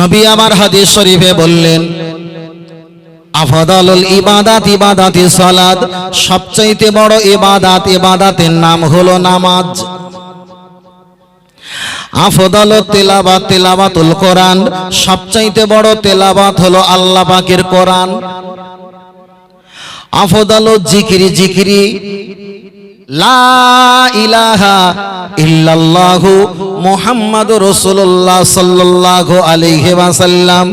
নবী আমার হাদিস শরীফে বললেন, আফদালুল ইবাদাত ইবাদাতি সালাত সবচাইতে বড় ইবাদাত ইবাদাতের নাম হলো নামাজ। আফদাল তেলাবাত তেলাবাতুল কোরআন, সবচাইতে বড় তেলাবাত হলো আল্লাহ পাকের কোরআন। আফদাল জিকিরি জিকিরি, লা ইলাহা ইল্লাল্লাহু মুহাম্মাদুর রসুল্লাহ সাল্লাল্লাহু আলাইহি ওয়াসাল্লাম।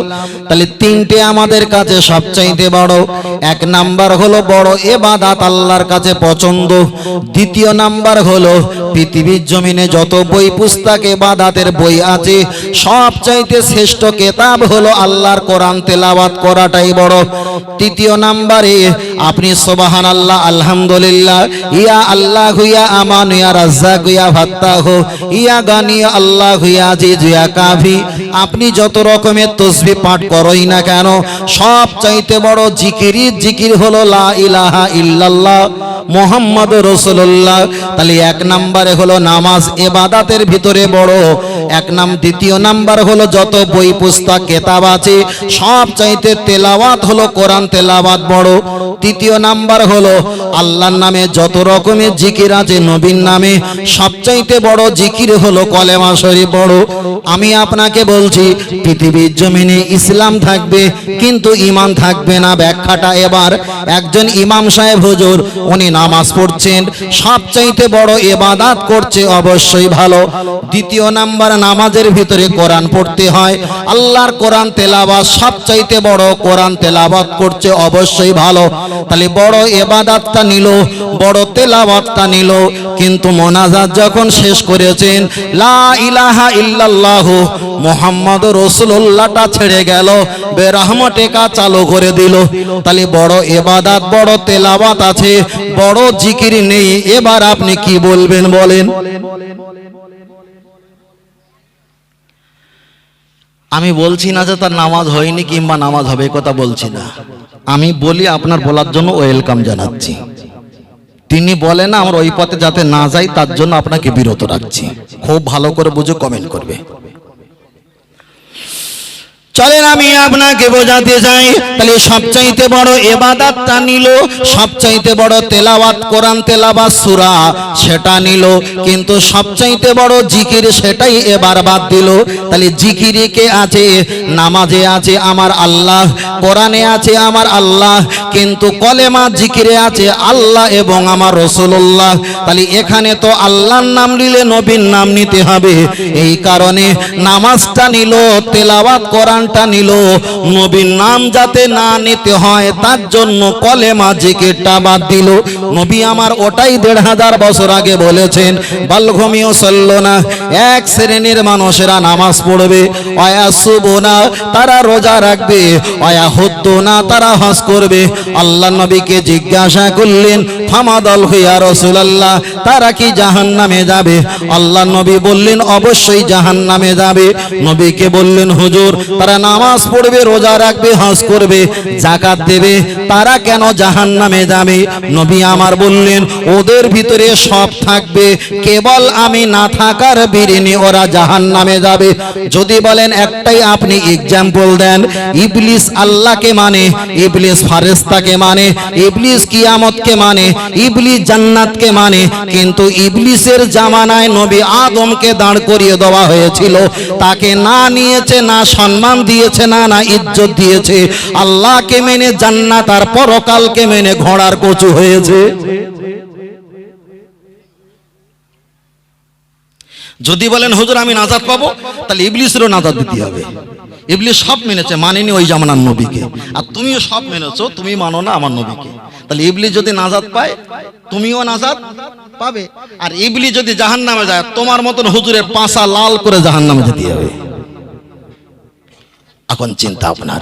তাহলে তিনটে আমাদের কাছে সবচাইতে বড়। এক নাম্বার হলো বড় ইবাদত আল্লাহর কাছে পছন্দ। দ্বিতীয় নাম্বার হলো পৃথিবীর জমিনে যত বই পুস্তক ইবাদতের বই আছে, সবচাইতে শ্রেষ্ঠ কেতাব হলো আল্লাহর কোরআন তেলাওয়াত করাটাই বড়। তৃতীয় নাম্বারে আপনি সোবাহান আল্লাহ আলহামদুলিল্লাহ, ইয়া আল্লাহ, ইয়া আমান, ইয়া রাজ্জাক, ইয়া ফাত্তাহ, ইয়া গানি আল্লাহ ইয়া আজিজ ইয়া কাফি। আপনি যত রকমের তসবি পাঠ করই না কেন, সব চাইতে বড় জিকিরি জিকির হলো লা ইলাহা ইল্লাল্লাহ মোহাম্মদ রসুল্লাহ তাহলে এক নাম্বারে হলো নামাজ এবাদাতের ভিতরে বড় এক নাম, দ্বিতীয় নাম্বার হলো যত বই, পুস্তক, কেতাব আছে, সব চাইতে তেলাওয়াত হলো কোরআন তেলাওয়াত বড়। তৃতীয় নাম্বার হলো আল্লাহর নামে যত রকমের জিকির আছে নবীন নামে সবচাইতে বড় জিকির হলো কলেমা শরীফ বড়। আমি আপনাকে বলছি, পৃথিবীর জমিনে ইসলাম থাকবে, কিন্তু ইমান থাকবে না। ব্যাখ্যাটা এবার একজন ইমাম সাহেব হুজুর, উনি নামাজ পড়ছেন সবচাইতে বড় এবাদাত করছে অবশ্যই ভালো। দ্বিতীয় নাম্বার নামাজের ভিতরে কোরআন পড়তে হয়। আল্লাহর কোরআন তেলাবাত সবচাইতে বড় কোরআন তেলাবাত করছে, অবশ্যই ভালো। তাহলে বড় এবাদাতটা নিল, বড় তেলাওয়াতটা নিল, কিন্তু মোনাজাত যখন শেষ করেছেন, লা ইলাহা ইল্লাল্লাহ মোহাম্মদ রসুল্লাহটা ছেড়ে গেল বেরহমটেকা চালু করে দিল। তাহলে বড় এবাদাত বড় তেলাওয়াত আছে, বড় জিকির নেই। এবার আপনি কি বলবেন, বলেন? আমি বলছি না যে তার নামাজ হয়নি কিংবা নামাজ হবে কথা বলছি না। আমি বলি আপনার বলার জন্য ওয়েলকাম জানাচ্ছি। তিনি বলেন আমার ওই পথে যাতে না যাই, তার জন্য আপনাকে বিরত রাখছি। খুব ভালো করে বুঝে কমেন্ট করবে। চলেন, আমি আপনাকে বোঝাতে চাই। তাহলে সবচাইতে বড় এবাদাতটা নিল, সবচাইতে বড় তেলাওয়াত, কোরআন তেলাওয়াত সূরা সেটা নিল। কিন্তু সবচাইতে বড় জিকির সেটাই এবার বাদ দিল। তাহলে জিকিরে কে আছে? নামাজে আছে আমার আল্লাহ, কোরআনে আছে আমার আল্লাহ, কিন্তু কলেমা জিকিরে আছে আল্লাহ এবং আমার রসুল্লাহ তাহলে এখানে তো আল্লাহর নাম নিলে নবীর নাম নিতে হবে। এই কারণে নামাজটা নিল, তেলাওয়াত কোরআনটা নিল। নবীর নাম যাতে না নিতে হয়, তার জন্য কলেমা জিকিরটা বাদ দিল। নবী আমার ওটাই দেড় হাজার বছর আগে বলেছেন, বালঘমিও চলল না। এক শ্রেণির মানুষেরা নামাজ পড়বে। অয়া শুভ না, তারা রোজা রাখবে। অয়া হদ্দ না, তারা হজ করবে। আল্লাহ নবীকে জিজ্ঞাসা করলেন ফামাদল হইয়া রসুলাল্লাহ, তারা কি জাহান নামে যাবে? আল্লাহ নবী বললেন, অবশ্যই জাহান নামে যাবে। নবীকে বললেন, হুজুর, তারা নামাজ পড়বে, রোজা রাখবে, হজ করবে জাকাত দেবে, তারা কেন জাহান নামে যাবে? নবী আমার বললেন, ওদের ভিতরে সব থাকবে, কেবল আমি না থাকার বিরিনি ওরা জাহান নামে যাবে। যদি বলেন একটাই আপনি এক্সাম্পল দেন, ইবলিস আল্লাহকে মানে ইবলিস ফারেস্তাকে মানে ইবলিস কিয়ামতকে মানে ইবলিস জান্নাতকে মানে কিন্তু ইবলিসের জামানায় নবী আদমকে দাঁড় করিয়ে দেওয়া হয়েছিল। তাকে না নিয়েছে, না সম্মান দিয়েছে, না না, ইজ্জত দিয়েছে। আল্লাহকে মেনে জান্নাত আর পরকালকে মেনে ঘোড়ার কচু হয়েছে। যদি বলেন, হুজুর, আমি নাজাদ পাবো? তাহলে ইবলিসেরও নাজাদ দিতে হবে। ইবলিস সব মেনেছে, মানেনি ওই জামানার নবীকে। আর তুমিও সব মেনেছো, তুমি মানো না আমার নবীকে। তাহলে ইবলিস যদি নাজাদ পায়, তুমিও নাজাদ পাবে। আর ইবলিস যদি জাহান নামে যায়, তোমার মতন হুজুরের পাশা লাল করে জাহান নামে যেতে হবে। এখন চিন্তা আপনার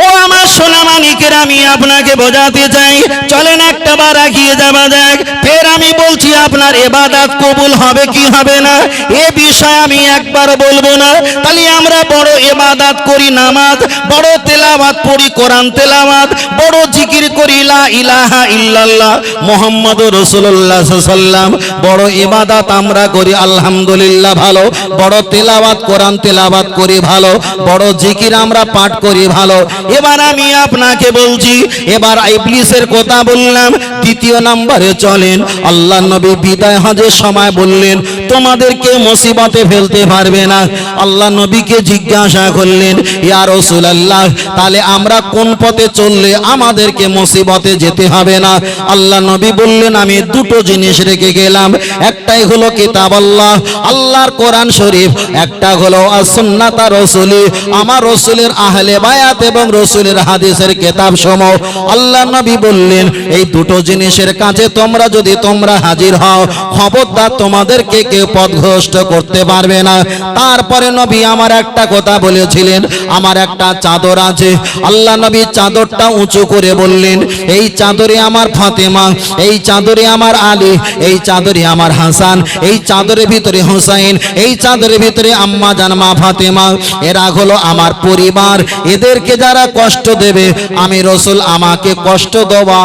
ও আমার সোনামানি মানিকের আমি আপনাকে বোঝাতে চাই। চলেন একটা বার এগিয়ে যাওয়া যাক। ফের আমি বলছি, আপনার এবাদাত কবুল হবে কি হবে না? এ বিষয়ে আমি একবার বলব না। তাহলে আমরা বড় এবাদাত করি নামাজ, বড় তেলাওয়াত পড়ি কোরআন তেলাওয়াত, বড় জিকির করি লা ইলাহা ইল্লাল্লাহ মুহাম্মাদুর রাসূলুল্লাহ সাল্লাম বড় ইবাদত আমরা করি, আলহামদুলিল্লাহ ভালো। বড় তেলাওয়াত, কোরআন তেলাওয়াত করি ভালো। বড় জিকির আমরা পাঠ করি ভালো। এবার আমি আপনাকে বলছি, এবার ইবলিসের কথা বললাম, দ্বিতীয় নম্বরে চলেন। আল্লাহ নবী বিদায় হজের সময় বললেন, তোমাদেরকে মুসিবতে ফেলতে পারবে না। আল্লাহ নবীকে জিজ্ঞাসা করলেন, ইয়া রাসূলুল্লাহ, তাহলে আমরা কোন পথে চললে আমাদেরকে মুসিবতে যেতে হবে না? আল্লাহ নবী বললেন, আমি দুটো জিনিস রেখে গেলাম। একটাই হলো কিতাব আল্লাহ, আল্লাহর কোরআন শরীফ। একটা হলো সুন্নাতা রসুলি। আমার রসুলের আহলে বায়াত এবং রসুলের হাদিসের কেতাব সমূহ আল্লাহ নবী বললেন, এই দুটো জিনিসের কাছে তোমরা যদি তোমরা হাজির হও, খবরদার তোমাদেরকে কেউ পথভ্রষ্ট করতে পারবে না। তারপরে নবী আমার একটা কথা বলেছিলেন, আমার একটা চাদর আছে। আল্লাহ নবী চাদরটা উঁচু করে বললেন, এই চাদরে আমার ফাতেমা, এই চাদরে আমার আলী, এই চাদরে আমার হাসান, এই চাদরের ভিতরে হোসাইন, এই চাদরের ভিতরে আম্মা জানমা ফাতেমা, এরা হলো আমার পরিবার। এদেরকে যারা কষ্ট দেবে। আমি রসুল আমাকে কষ্ট দেওয়া।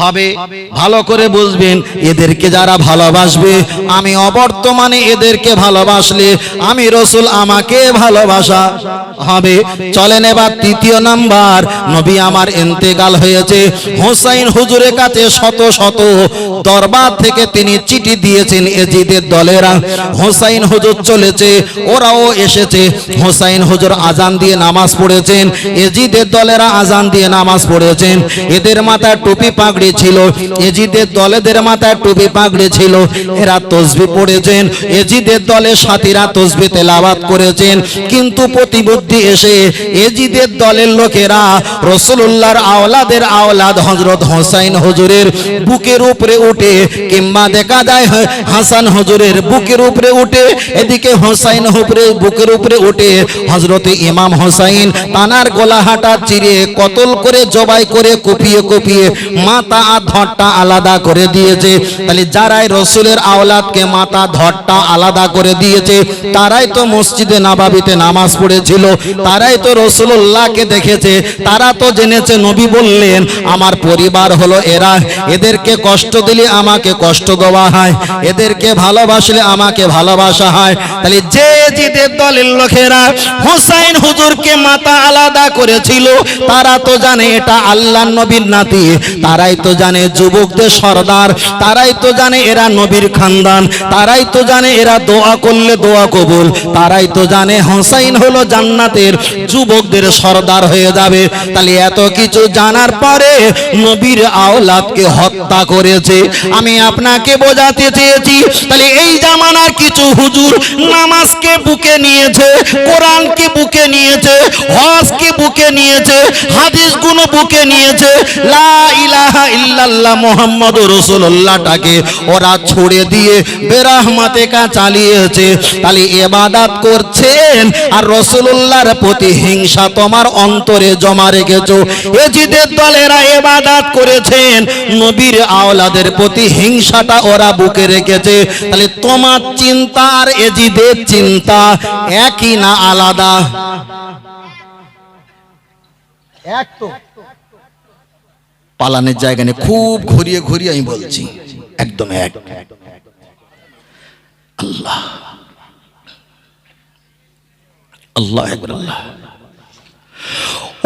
হবে। ভালো করে বুঝবেন, এদেরকে যারা ভালোবাসবে, আমি অবর্তমানে এদেরকে ভালোবাসলে আমি রসুল আমাকে ভালোবাসা হবে। চলেন এবার তৃতীয় নাম্বার, নবী আমার ইন্তেকাল হয়েছে। হোসাইন হুজুরের কাছে শত শত দরবার থেকে তিনি চিঠি দিয়েছেন এজিদের দলেরা। হোসাইন হুজুর চলেছে, ওরাও এসেছে। হোসাইন হুজুর আজান দিয়ে নামাজ পড়েছেন, এজিদের দলেরা আজান দিয়ে নামাজ পড়েছেন। এদের মাথায় টুপি পাগড়ি ছিল। এজিদের দলেদের মাথায় টুপি পাগড়ি ছিল। এরা তসবি পড়েছেন। এজিদের দলের সাথীরা করেছেন। কিন্তু প্রতিবুদ্ধি এসে এজিদের দলের লোকেরা রসুল্লাহর আওলাদের আওলাদ হজরত হোসাইন হুজুরের বুকের উপরে উঠে কিংবা দেখা যায় হাসান হুজুরের বুকের উপরে উঠে, এদিকে হোসাইন হুপরে বুকের উপরে উঠে হজরত ইমাম হোসাইন তানার গোলাহাটা চিরে কতল করে জবাই করে কুপিয়ে কুপিয়ে মাথা আর ধরটা আলাদা করে দিয়েছে। তাহলে যারাই রসুলের আওলাদকে মাথা ধরটা আলাদা করে দিয়েছে, তারাই তো মসজিদে নাবাবিতে নামাজ পড়েছিল, তারাই তো রসুল্লাহকে দেখেছে, তারা তো জেনেছে, নবী বললেন, আমার পরিবার হলো এরা, এদেরকে কষ্ট দিলে আমাকে কষ্ট দেওয়া হয়, এদেরকে ভালোবাসলে আমাকে ভালোবাসা হয়। তাহলে যে জিদের দলের লোকেরা হোসাইন হুজুরকে মাথা আলাদা করেছিল, তারা তো জানে এটা আল্লাহ নবীর নাতি, তারাই তো জানে যুবকদের সর্দার, তারাই তো জানে এরা নবীর খানদান, তারাই তো জানে এরা দোয়া করলে দোয়া কবুল, তারাই তো জানে হোসাইন হলো জান্নাতের যুবকদের সর্দার হয়ে যাবে। তাহলে এত কিছু জানার পরে নবীর আওলাদকে হত্যা করেছে। আমি আপনাকে বোঝাতে চেয়েছি, তাহলে এই জামানার কিছু হুজুর নামাজকে বুকে নিয়েছে, কোরআনকে বুকে নিয়েছে, হজকে বুকে নিয়েছে, হাদিসগুলো বুকে নিয়েছে, লা ইলাহা ইল্লাল্লাহ মুহাম্মাদুর রাসূলুল্লাহটাকে ওরা ছুড়ে দিয়ে বেরাহমাতে কা চালিয়েছে। তাহলে ইবাদত করছেন আর রাসূলুল্লাহর প্রতি হিংসা তোমার অন্তরে জমা রেখেছো। এজিদের দলেরা ইবাদত করেছেন, নবীর আওলাদের প্রতি হিংসাটা ওরা বুকে রেখেছে। তাহলে তোমার চিন্তা আর এজিদের চিন্তা একই না আলাদা? এক তো। পালানের জায়গা নিয়ে খুব ঘুরিয়ে ঘুরিয়ে আমি বলছি একদম এক। আল্লাহ। আল্লাহ আল্লাহ।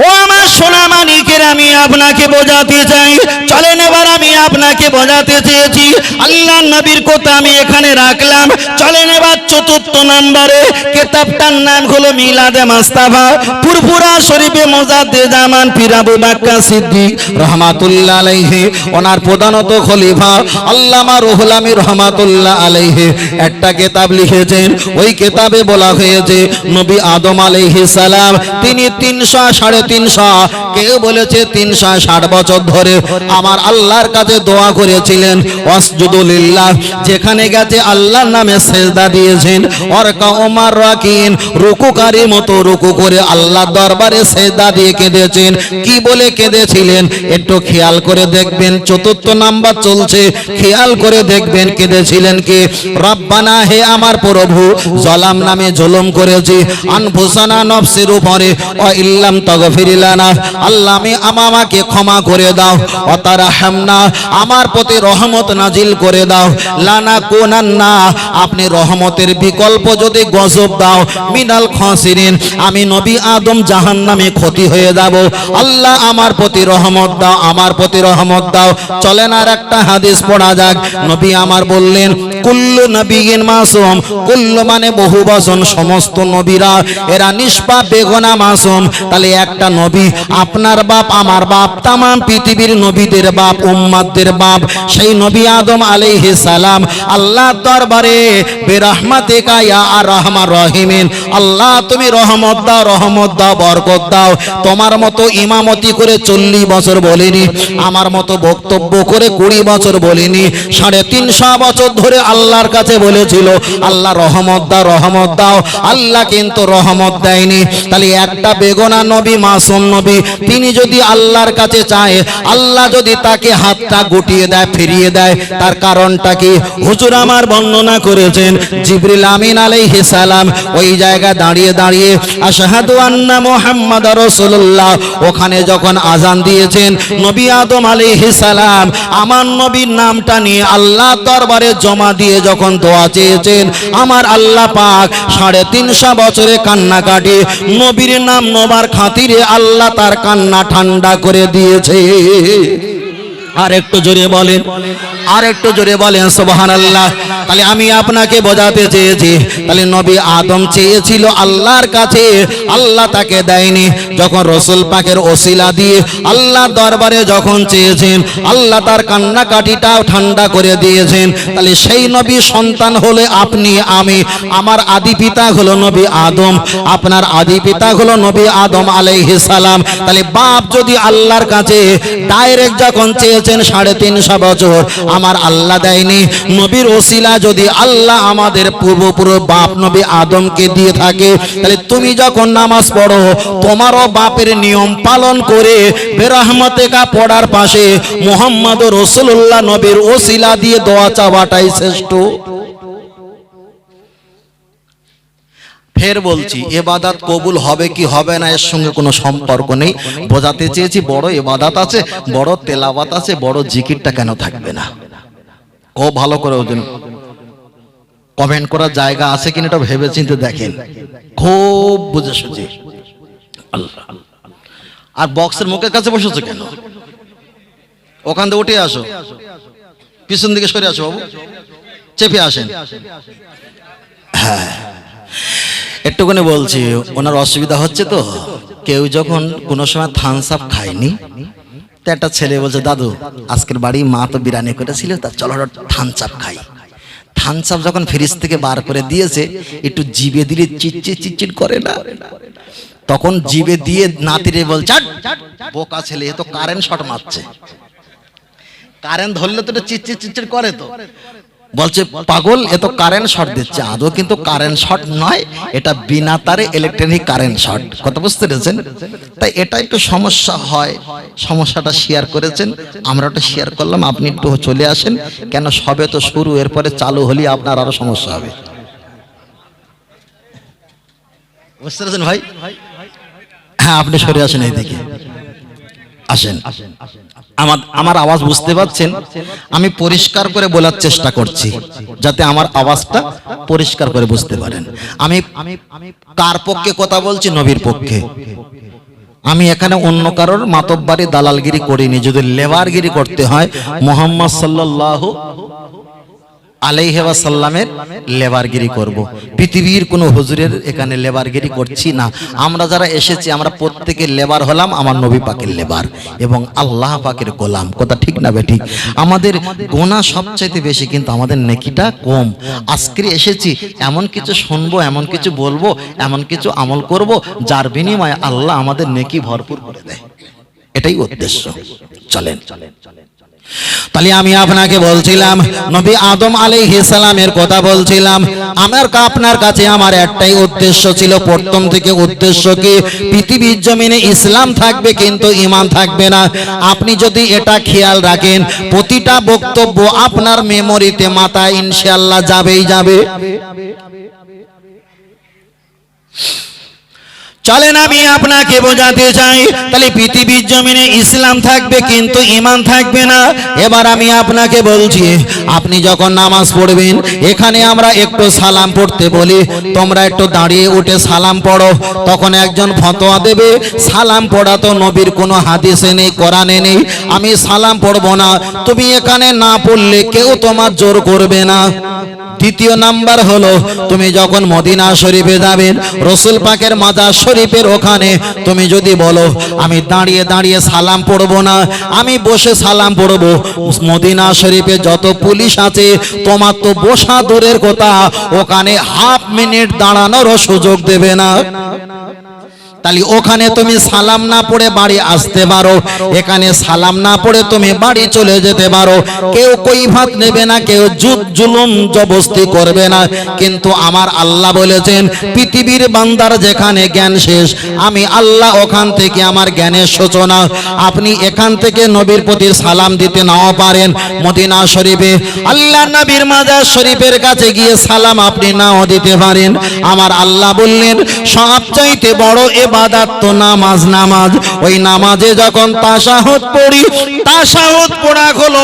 ও আমার সোনা মানিকের আমি আপনাকে বোঝাতে চাই। চলেন এবার আমি আপনাকে বোঝাতে চেয়েছি। আল্লাহ নবীর কথা আমি এখানে রাখলাম। চলেন এবার চতুর্থ নম্বরে কেতাবটার নাম হলো মিলাদে মাস্তাফা। পুরপুরা শরীফে মোজাদ্দে জামান পিরাবু বাক্কা সিদ্দিক রহমাতুল্লাহ আলাইহি, ওনার প্রধানত খলিফা আল্লামা রুহুল আমির রহমাতুল্লাহ আলাইহি। একটা কেতাব লিখেছেন, ওই কেতাবে বলা হয়েছে, নবী আদম আলাইহিস সালাম, তিনি তিনশো সাড়ে তিনশো। কেউ বলেছে তিনশো ষাট বছর ধরে আমার আল্লাহর কাছে দোয়া করেছিলেন ওয়াসজুদুলিল্লাহ যেখানে গেছে আল্লাহর নামে সেজদা দিয়েছেন। অরকা ওমার রাকিন, রুকুকারী মতো রুকু করে আল্লাহ দরবারে সেজদা দিয়ে কেঁদেছেন। কি বলে কেঁদেছিলেন? একটু খেয়াল করে দেখবেন, চতুর্থ নাম্বার চলছে। খেয়াল করে দেখবেন, কেঁদেছিলেন কি? রব্বানা, হে আমার প্রভু, জলাম নামে জুলুম করেছি। আনফুসানা নফসের উপরে ও ইল্লাম তগফিরিলানা আল্লাহ, আমি আমাকে ক্ষমা করে দাও। ও তারা হামনা আমার প্রতি রহমত নাজিল করে দাও। লানা কোনান্না, আপনি রহমতের বিকল্প যদি গজব দাও, মিনাল খসিরিন, আমি নবী আদম জাহান নামে ক্ষতি হয়ে যাব। আল্লাহ, আমার প্রতি রহমত দাও, আমার প্রতি রহমত দাও। চলেন আর একটা হাদিস পড়া যাক। নবী আমার বললেন কুল্লু নবীন মাসুম, কুল্লু মানে বহু বচন, সমস্ত নবীরা, এরা নিষ্পাপ, বেগনা মাসুম। তাহলে একটা নবী, আপনার বাপ, আমার বাপ তাম পৃথিবীর নবীদের বাপ উম্মাদের বাপ, সেই নবী আদম আলাইহি সালাম, আল্লাহ দরবারে, বেরহমাতিকা ইয়া আর রহমান রহিমিন, আল্লাহ তুমি রহমত দাও রহমত দাও, বরকত দাও। তোমার মতো ইমামতি করে চল্লিশ বছর বলিনি, আমার মতো বক্তব্য করে কুড়ি বছর বলিনি, সাড়ে তিনশো বছর ধরে আল্লাহর কাছে বলেছিল, আল্লাহ রহমত দাও রহমত দাও। আল্লাহ কিন্তু রহমত দেয়নি। তাহলে একটা বেগনা নবী, মাসুম নবী, তিনি যদি আল্লাহর কাছে চায়, আল্লাহ যদি তাকে হাতটা গুটিয়ে দেয়, ফিরিয়ে দেয়, তার কারণটা কি? হুজুর আমার বর্ণনা করেছেন, জিবরিল আমিন আলাইহিস সালাম ওই জায়গায় দাঁড়িয়ে দাঁড়িয়ে, আশহাদু আন্না মুহাম্মাদ রাসূলুল্লাহ। ওখানে যখন আজান দিয়েছেন, নবী আদম আলাইহিস সালাম, আমার নবীর নামটা নিয়ে আল্লাহ দরবারে জমা দিয়ে যখন দোয়া চেয়েছেন, আমার আল্লাহ পাক সাড়ে তিনশো বছরে কান্নাকাটি নবীর নাম নবার খাতিরে আল্লাহ তার কান্না ঠান্ডা করে দিয়েছে। আর একটু জোরে বলেন। আর একটু জোরে বলেন সোবাহান আল্লাহ তাহলে আমি আপনাকে বোঝাতে চেয়েছি, তাহলে নবী আদম চেয়েছিল আল্লাহর কাছে, আল্লাহ তাকে দেয়নি। যখন রসুল পাকের ওসিলা দিয়ে আল্লাহ দরবারে যখন চেয়েছেন, আল্লাহ তার কান্নাকাটিটাও ঠান্ডা করে দিয়েছেন। তাহলে সেই নবী সন্তান হলে আপনি, আমি, আমার আদি পিতা হলো নবী আদম, আপনার আদি পিতা হলো নবী আদম আলাইহিস সালাম। তাহলে বাপ যদি আল্লাহর কাছে ডাইরেক্ট যখন চেয়েছেন সাড়ে তিনশো বছর। আমার আল্লাহ দেয়নি। নবীর ওসিলা যদি আল্লাহ আমাদের পূর্বপুর বাপ নবী আদমকে দিয়ে থাকে, তাহলে তুমি যখন নামাজ পড়ো, তোমারও বাপের নিয়ম পালন করে বেরাহমতেকা পড়ার পাশে মোহাম্মদ রসুল্লাহ নবীর ওসিলা দিয়ে দোয়া চাওয়াটাই শ্রেষ্ঠ। ফের বলছি এবাদাত কবুল হবে কি হবে না? এর সঙ্গে কোনো সম্পর্ক নেই। বোঝাতে চেয়েছি বড় এবাদাত আছে বড় তেলাবাত আছে বড় জিকিরটা কেন থাকবে না? ও ভালো করে ওজন কমেন্ট করার জায়গা আছে কিনা এটা ভেবে চিন্তে দেখেন। খুব বুঝে সুঝে আল্লাহ আর বক্সের মুখের কাছে বসেছো কেন? ওখান থেকে উঠে আসো। পিছন দিকে সরে আসো বাবু। চেপে আসেন। একটুখানি বলছি, ওনার অসুবিধা হচ্ছে তো। কেউ যখন কোনো সময় থামস আপ খায়নি, তো একটা ছেলে বলছে, দাদু, আজকের বাড়ি মা তো বিরিয়ানি করেছিল, তা চলো থামস আপ খাই। থামস আপ যখন ফ্রিজ থেকে বার করে দিয়েছে, একটু জিবে দিলে চিটচিট চিটচিট করে না। তখন জিবে দিয়ে নাতিরে বল চাট বোকা ছেলে তো কারেন্ট শট মারছে। কারেন্ট ধরলে তো চিটচিট চিটচিট করে তো। বলছে পাগল এ তো কারেন্ট শর্ট দিচ্ছে। আদৌ কিন্তু কারেন্ট শর্ট নয় এটা বিনা তারে ইলেকট্রনিক কারেন্ট শর্ট কথা বুঝতে পেরেছেন? তাই এটা একটু সমস্যা হয়। সমস্যাটা শেয়ার করেছেন। আমরা ওটা শেয়ার করলাম। আপনি একটু চলে আসেন। কেন সবে তো শুরু এরপরে চালু হলে আপনার আরও সমস্যা হবে। বুঝতে পেরেছেন ভাই? হ্যাঁ আপনি সরে আসেন এইদিকে। আসেন। আমার আমার আওয়াজ বুঝতে পারছেন? আমি পরিষ্কার করে বলার চেষ্টা করছি, যাতে আমার আওয়াজটা পরিষ্কার করে বুঝতে পারেন। আমি কার পক্ষে কথা বলছি? নবীর পক্ষে। আমি এখানে অন্য কারোর মাতব্বারি, দালালগিরি করিনি। যদি লেবারগিরি করতে হয়, মোহাম্মদ সাল্লাল্লাহু আলাইহেবা সাল্লামের লেবারগিরি করব। পৃথিবীর কোনো হুজুরের এখানে লেবারগিরি করছি না। আমরা যারা এসেছি, আমরা প্রত্যেকে লেবার হলাম, আমার নবী পাকের লেবার এবং আল্লাহ পাকের গোলাম। কথা ঠিক না বেঠিক আমাদের গোনা সবচাইতে বেশি কিন্তু আমাদের নেকিটা কম। আজকে এসেছি, এমন কিছু শুনব, এমন কিছু বলব, এমন কিছু আমল করব, যার বিনিময়ে আল্লাহ আমাদের নেকি ভরপুর করে দেয়। এটাই উদ্দেশ্য। চলেন চলেন চলেন। তাহলে আমি আপনাকে বলছিলাম, নবী আদম সালামের কথা বলছিলাম, আমার আপনার কাছে আমার একটাই উদ্দেশ্য ছিল, প্রথম থেকে উদ্দেশ্য কি? পৃথিবীর জমিনে ইসলাম থাকবে কিন্তু ঈমান থাকবে না। আপনি যদি এটা খেয়াল রাখেন, প্রতিটা বক্তব্য আপনার মেমোরিতে মাথায় ইনশাআল্লাহ যাবেই যাবে। চলেন আমি আপনাকে বোঝাতে চাই, তাহলে পৃথিবীর জমিনে ইসলাম থাকবে কিন্তু ইমান থাকবে না। এবার আমি আপনাকে বলছি, আপনি যখন নামাজ পড়বেন, এখানে আমরা একটু সালাম পড়তে বলি, তোমরা একটু দাঁড়িয়ে উঠে সালাম পড়ো। তখন একজন ফতোয়া দেবে, সালাম পড়া তো নবীর কোনো হাদিসে নেই, কোরআনে নেই, আমি সালাম পড়ব না। তুমি এখানে না পড়লে কেউ তোমার জোর করবে না। দ্বিতীয় নাম্বার হলো, তুমি যখন মদিনা শরীফে যাবেন রসুল পাকের মাজার শরীফের ওখানে, তুমি যদি বলো, আমি দাঁড়িয়ে দাঁড়িয়ে সালাম পড়ব না, আমি বসে সালাম পড়ব, মদিনা শরীফে যত পুলিশ আছে, তোমার তো বসা দূরের কথা, ওখানে হাফ মিনিট দাঁড়ানোরও সুযোগ দেবে না। তাহলে ওখানে তুমি সালাম না পড়ে বাড়ি আসতে পারো। এখানে সালাম না পড়ে তুমি বাড়ি চলে যেতে পারো। কেউ কই ভাত নেবে না কেউ জুত জুলুম জবস্তি করবে না। কিন্তু আমার আল্লাহ বলেছেন পৃথিবীর বান্দার যেখানে জ্ঞান শেষ আমি আল্লাহ ওখান থেকে আমার জ্ঞানের সূচনা। আপনি এখান থেকে নবীর প্রতি সালাম দিতে নাও পারেন মদিনা শরীফে। আল্লাহ নবীর মাজার শরীফের কাছে গিয়ে সালাম আপনি নাও দিতে পারেন। আমার আল্লাহ বললেন সবচাইতে বড় এবাদাত তো নামাজ নামাজ। ওই নামাজে যখন তাশাহুদ পড়ি পড়া হলো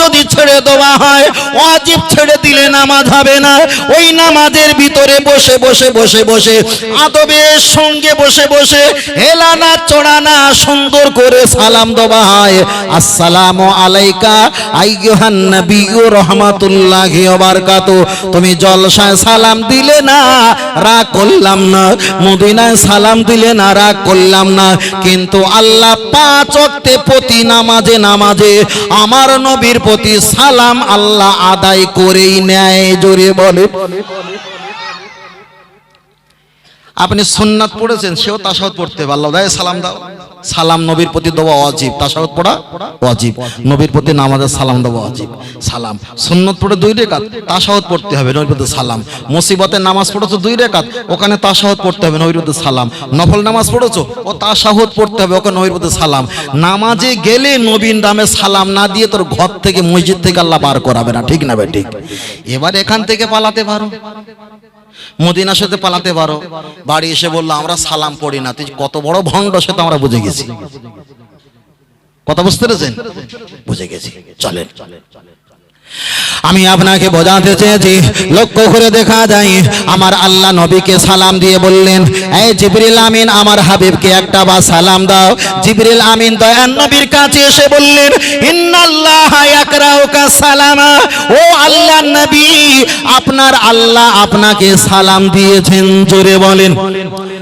যদি ছেড়ে দেওয়া হয়, ওয়াজিব ছেড়ে দিলে নামাজ হবে না। ওই নামাজের ভিতরে বসে বসে বসে বসে, আদবের সঙ্গে বসে বসে হেলানা চড়ানা সুন্দর করে সালাম দেওয়া হয়। আসসালামু আলাইকা, আইয়ুহান নবিয়্যু রাহমাতুল্লাহি তুমি জলসায় সালাম দিলে না, রাগ করলাম না। মদিনায় সালাম দিলে না, রাগ করলাম না। কিন্তু আল্লাহ পাঁচ অক্টে প্রতি নামাজে নামাজে আমার নবীর প্রতি সালাম আল্লাহ আদায় করেই নেয়, জোরে বলে। আপনি সোননাথ পড়েছেন, সেও তাসাদ পড়তে পারল দায় সালাম দাও। সালাম নবীর প্রতি দেওয়া অজীব তাসাহুদ পড়া অজীব নবীর প্রতি নামাজের সালাম দেওয়া অজীব সালাম। সুন্নত পড়ে দুই রেখাত, তাসাহুদ পড়তে হবে নবীর প্রতি সালাম। মুসিবতের নামাজ পড়েছো দুই রেখাত, ওখানে তাসাহুদ পড়তে হবে নবীর প্রতি সালাম। নফল নামাজ পড়েছো, ও তাসাহুদ পড়তে হবে ওখানে নবীর প্রতি সালাম। নামাজে গেলে নবীন নামে সালাম না দিয়ে তোর ঘর থেকে মসজিদ থেকে আল্লাহ বার করাবে না, ঠিক না বে ঠিক? এবার এখান থেকে পালাতে পারো। মদিনার সাথে পালাতে পারো। বাড়ি এসে বলল, আমরা সালাম পড়ি না। তুই কত বড় ভণ্ড, সে তো আমরা বুঝে গেছি। কথা বুঝতে পেরেছেন? বুঝে গেছি। চলেন। আমি আপনাকে বোঝাতে চেয়েছি, লক্ষ্য করে দেখা যায়, আমার আল্লাহ নবীকে সালাম দিয়ে বললেন, এই জিবরিল আমিন, আমার হাবিবকে একটা বা সালাম দাও। জিবরিল আমিন দয়ান নবীর কাছে এসে বললেন সালামা। ও আল্লাহ নবী, আপনার আল্লাহ আপনাকে সালাম দিয়েছেন, জোরে বলেন।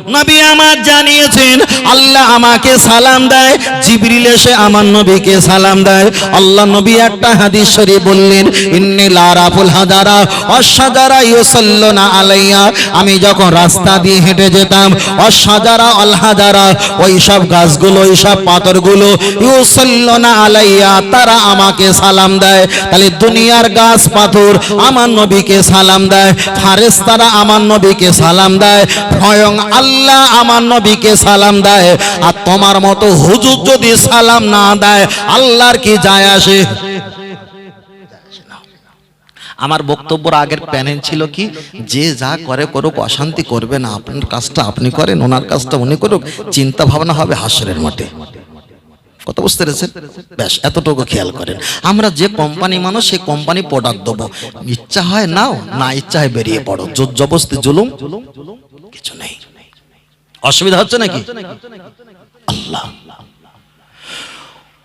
নবী আমার জানিয়েছেন, আল্লাহ আমাকে সালাম দেয়, জিবরিল এসে আমার নবীকে সালাম দেয়। আল্লাহ নবী একটা হাদিস শরীফ বললেন, ইন্নি লারাফুল হাজারা অসাজারা ইউসাল্লুনা আলাইয়া। আমি যখন রাস্তা দিয়ে হেঁটে যেতাম অসাজারা আল হাজারা ওই সব গাছগুলো, ওই সব পাথরগুলো ইউসাল্লুনা আলাইয়া, তারা আমাকে সালাম দেয়। তাহলে দুনিয়ার গাছ, পাথর আমার নবীকে সালাম দেয় ফারেস্তারা আমার নবীকে সালাম দেয়। ভয়ং আল্লাহ আমার নবীকে সালাম দেয়। আর তোমার মতো হুজুর যদি সালাম না দেয়, আল্লাহর কি যায় আসে? আমার বক্তব্যর আগের প্যানেল ছিল কি? যে যা করে করুক, অশান্তি করবে না। আপনার কাজটা আপনি করেন, ওনার কাজটা উনি করুক। চিন্তা ভাবনা হবে হাসরের মাঠে। কথা বুঝতে পেরেছেন? ব্যাস, এতটুকু খেয়াল করেন। আমরা যে কোম্পানি মানুষ, সেই কোম্পানি প্রোডাক্ট দেবো। ইচ্ছা হয় নাও, না ইচ্ছা হয় বেরিয়ে পড়ো। জোর জবস্তি জুলুম? কিছু নেই। অসুবিধা হচ্ছে নাকি? আল্লাহ।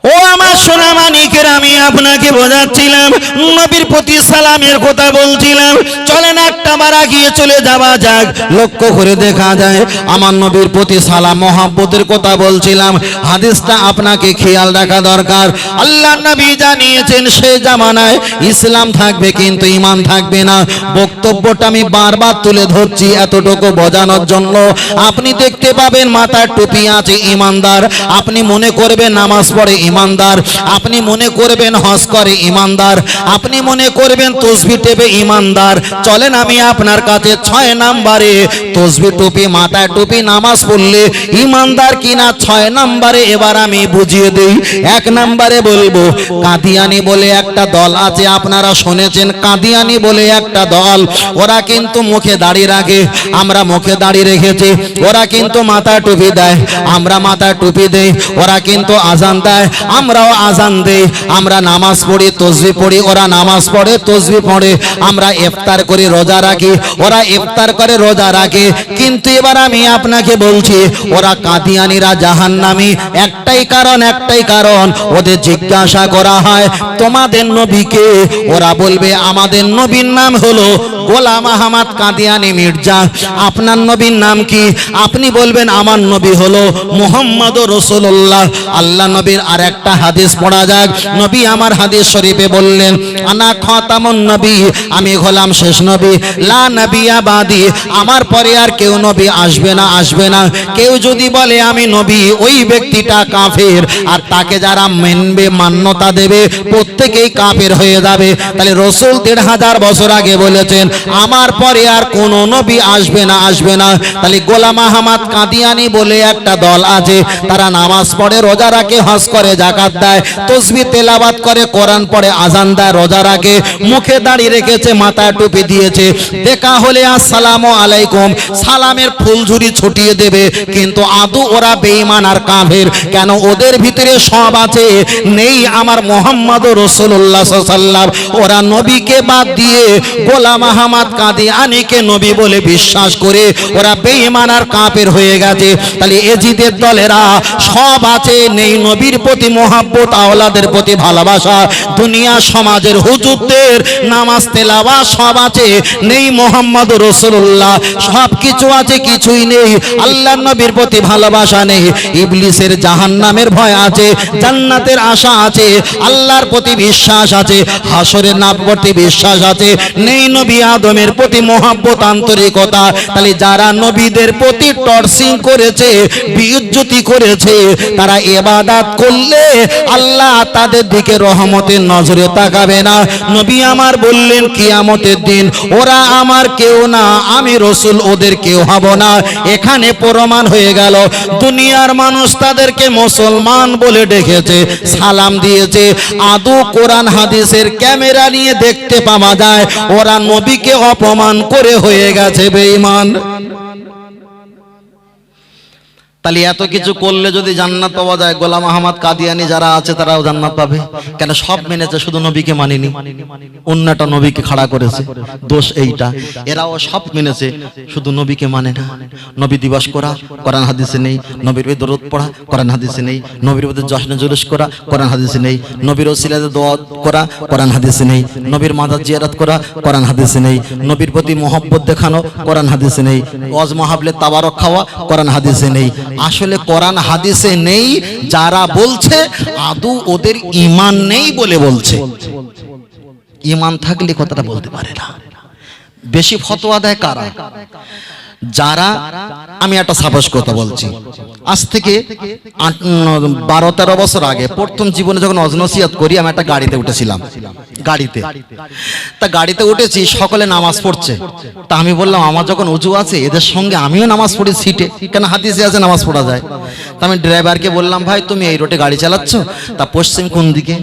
ও আমার সোনা মানিকের আমি আপনাকে বোঝাচ্ছিলাম, নবীর প্রতি সালামের কথা বলছিলাম। চলেন একটা মারা গিয়ে চলে যাওয়া যাক। লক্ষ্য করে দেখা যায়, আমার নবীর প্রতি সালাম মহাব্বতের কথা বলছিলাম। হাদিসটা আপনাকে খেয়াল রাখা দরকার। আল্লাহ নবী জানিয়েছেন, সে জামানায় ইসলাম থাকবে কিন্তু ইমান থাকবে না। বক্তব্যটা আমি বারবার তুলে ধরছি এতটুকু বোঝানোর জন্য। আপনি দেখতে পাবেন, মাথার টুপি আছে ইমানদার আপনি মনে করবেন, নামাজ পড়ে ইমানদার আপনি মনে করবেন, হজ করে ইমানদার আপনি মনে করবেন, তসবি টেপে ইমানদার চলেন, আমি আপনার কাছে ছয় নাম্বারে। তসবি টুপি, মাথায় টুপি, নামাজ পড়লে ইমানদার কিনা ছয় নাম্বারে, এবার আমি বুঝিয়ে দেই। এক নাম্বারে বলব, কাদিয়ানি বলে একটা দল আছে, আপনারা শুনেছেন, কাদিয়ানি বলে একটা দল। ওরা কিন্তু মুখে দাড়ি রাখে, আমরা মুখে দাড়ি রেখেছি, ওরা কিন্তু মাথা টুপি দেয়, আমরা মাথা টুপি দেই, ওরা কিন্তু আজান দেয়, আমরাও আজান দেই। আমরা নামাজ পড়ি, তসবি পড়ি, ওরা নামাজ পড়ে, তসবি পড়ে, আমরা ইফতার করি, রোজা রাখি, ওরা ইফতার করে, রোজা রাখে। কিন্তু এবার আমি আপনাকে বলছি, ওরা কাদিয়ানিরা জাহান্নামী। একটাই কারণ একটাই কারণ, ওদের জিজ্ঞাসা করা হয়, তোমাদের নবীকে? ওরা বলবে, আমাদের নবীর নাম হলো গোলাম আহমদ কাদিয়ানি মির্জা। আপনার নবীর নাম কি? আপনি বলবেন, আমার নবী হলো মোহাম্মদ রসুল্লাহ আল্লাহ নবীর আর একটা হাদিস পড়া যাক। নবী আমার হাদিস শরীফে বললেন, আনা খতামুন নবী, আমি হলাম শেষ নবী। লা নবিয়া বাদি আমার পরে আর কেউ নবী আসবে না আসবে না। কেউ যদি বলে আমি নবী, ওই ব্যক্তিটা কাফের। আর তাকে যারা মেনবে, মান্যতা দেবে, প্রত্যেকেই কাফের হয়ে যাবে। তাহলে রসুল দেড় হাজার বছর আগে বলেছেন, আমার পরে আর কোন নবী আসবে না আসবে না। তাহলে গোলাম আহমদ কাদিয়ানি বলে একটা দল আছে, তারা নামাজ পড়ে, রোজা রাখে, হজ করে জাকাত দেয়, তসবি তেলাবাত করে, কোরআন পড়ে আজান দেয়, রোজা রাখে, মুখে দাঁড়িয়ে রেখেছে, মাথায় টুপি দিয়েছে। দেখা হলে আসসালামু আলাইকুম। সালামের ফুলঝুরি ছুটিয়ে দেবে। কিন্তু আদু ওরা বেঈমান আর কাফের। কেন ওদের ভিতরে সব আছে? নেই আমার মোহাম্মদ রসুল্লাহ ওরা নবীকে বাদ দিয়ে গোলাম আহমদ কাদিয়ানিকে নবী বলে বিশ্বাস করে ওরা বেঈমান আর কাপের হয়ে গেছে। তাহলে এজিদের দলেরা সব আছে। নেই নবীর প্রতি মোহাব্বত, আওলাদের প্রতি ভালোবাসা। দুনিয়া সমাজের হুজুরদের নামাজ তেলাওয়া সব আছে। নেই মোহাম্মদ রসুল্লাহ। সব কিছু আছে, কিছুই নেই। আল্লাহ নবীর প্রতি ভালোবাসা নেই। ইবলিসের জাহান্নামের ভয় আছে, জান্নাতের আশা আছে, আল্লাহর প্রতি বিশ্বাস আছে, হাসরের নাম প্রতি বিশ্বাস আছে। নেই নবী আদমের প্রতি মহাব্বত, আন্তরিকতা। তাহলে যারা নবীদের প্রতি টর্সিং করেছে বিউজ্জতি করেছে, তারা এবাদাত করলে আল্লাহ তাদের দিকে রহমতের নজরে তাকাবে না। নবী আমার বললেন, কিয়ামতের দিন ওরা আমার কেউ না, আমি রসুল, ওদের কেউ হব না। এখানে প্রমাণ হয়ে গেল, দুনিয়ার মানুষ তাদেরকে মুসলমান বলে ডেকেছে, সালাম দিয়েছে। আদু কোরআন হাদিসের ক্যামেরা নিয়ে দেখতে পাওয়া যায়, ওরা নবীকে অপমান করে হয়ে গেছে, বেঈমান। তাহলে এত কিছু করলে যদি জান্নাত পাওয়া যায় গোলাম আহমদ কাদিয়ানি যারা আছে তারাও জান্নাত পাবে। কেন সব মেনেছে শুধু নবীকে মানেনি। অন্যটা নবীকে খাড়া করেছে। দোষ এইটা। এরাও সব মেনেছে শুধু নবীকে মানে না। নবী দিবস করা কোরআন হাদিসে নেই। নবীর ওই দরদ পড়া কোরআন হাদিসে নেই। নবীর ওদের জশ্নে জুলুস করা কোরআন হাদিসে নেই। নবীর ওসিলাতে দোয়া করা কোরআন হাদিসে নেই। নবীর মাদার জিয়ারত করা কোরআন হাদিসে নেই। নবীর প্রতি মহব্বত দেখানো কোরআন হাদিসে নেই ওয়াজ মাহাবলে তাবারক খাওয়া কোরআন হাদিসে নেই আসলে কোরআন হাদিসে নেই, যারা বলছে, আদু ওদের ইমান নেই বলে বলছে। ইমান থাকলে কথাটা বলতে পারে না। বেশি ফতোয়া দেয় কারা? যারা, আমি একটা সাপোজ কথা বলছি। আজ থেকে বারো, তেরো বছর আগে প্রথম জীবনে যখন অজনসিয়াত করি, আমি একটা গাড়িতে উঠেছিলাম। গাড়িতে। তা গাড়িতে উঠেছি, সকলে নামাজ পড়ছে। তা আমি বললাম, আমার যখন উঁচু আছে, এদের সঙ্গে আমিও নামাজ পড়ি সিটে। কেন হাদিসে আছে নামাজ পড়া যায়? তা আমি ড্রাইভারকে বললাম, ভাই, তুমি এই রোডে গাড়ি চালাচ্ছ? তা পশ্চিম কোন দিকে?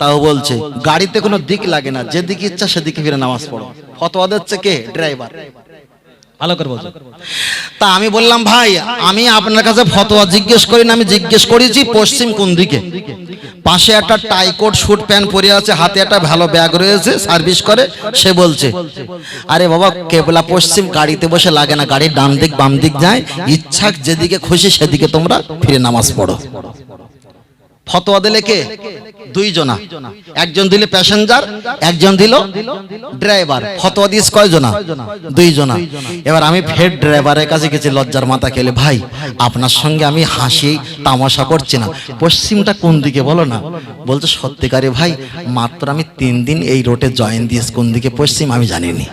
তাও বলছে, গাড়িতে কোনো দিক লাগে না, যেদিকে ইচ্ছা সেদিকে ফিরে নামাজ পড়ো। ফতোয়া দিচ্ছে কে? ড্রাইভার। তা আমি বললাম, ভাই, আমি আপনার কাছে ফতোয়া জিজ্ঞেস করি না, আমি জিজ্ঞেস করেছি পশ্চিম কোন দিকে? পাশে একটা টাইকোট শুট প্যান্ট পরে আছে, হাতে একটা ভালো ব্যাগ রয়েছে, সার্ভিস করে, সে বলছে, আরে বাবা, কেবলা পশ্চিম গাড়িতে বসে লাগে না, গাড়ির ডান দিক বাম দিক যায়, ইচ্ছা যেদিকে খুশি সেদিকে তোমরা ফিরে নামাজ পড়ো। ফতোয়া দিলে কে? দুইজনা। একজন দিলে প্যাসেঞ্জার, একজন দিল ড্রাইভার। ফতোয়া দিস কয়জনা? দুইজনা। এবার আমি ফের ড্রাইভারের কাছে গেছি, লজ্জার মাথা খেলে, ভাই, আপনার সঙ্গে আমি হাসি, তামাশা করছি না। পশ্চিমটা কোন দিকে বলো না? বলছে, সত্যিকারে ভাই, মাত্র আমি তিন দিন এই রোডে জয়েন দিয়েছি। কোন দিকে পশ্চিম আমি জানিনি।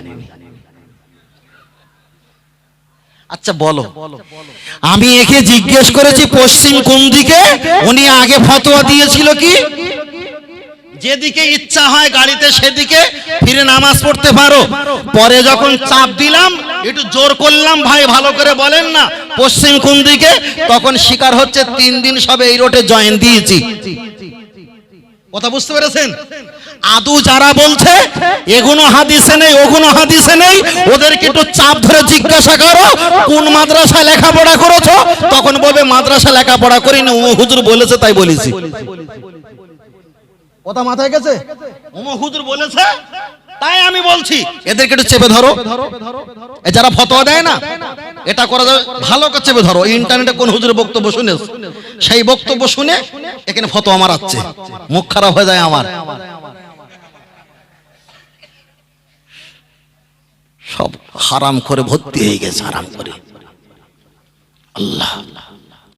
আচ্ছা বলো। আমি একে জিজ্ঞেস করেছি পশ্চিম কোন দিকে? উনি আগে ফতোয়া দিয়েছিল কি? যেদিকে ইচ্ছা হয় গাড়িতে সেদিকে ফিরে নামাজ পড়তে পারো। পরে যখন চাপ দিলাম একটু জোর করলাম ভাই ভালো করে বলেন না পশ্চিম কোন দিকে? তখন শিকার হচ্ছে তিন দিন সবে এই রোডে জয়েন দিয়েছি। কথা বুঝতে পেরেছেন? আদু যারা বলছে এগুলো হাদিসে নেই ওগুলো হাদিসে নেই ওদেরকে একটু চাপ ধরে জিজ্ঞাসা করো কোন মাদ্রাসায় লেখাপড়া করেছ? তখন বলবে মাদ্রাসা লেখাপড়া করিনি ও হুজুর বলেছে তাই বলেছি। কথা মাথায় গেছে? হুজুর বলেছে তাই আমি বলছি। এদেরকে একটু চেপে ধরো। এ যারা ফতোয়া দেয় না এটা করা যাবে ভালো করে চেপে ধরো। ইন্টারনেটে কোন হুজুরের বক্তব্য শুনে সেই বক্তব্য শুনে এখানে ফতোয়া মারাচ্ছে। মুখ খারাপ হয়ে যায় আমার। সব হারাম করে ভর্তি হয়ে গেছে হারাম করে। আল্লাহ।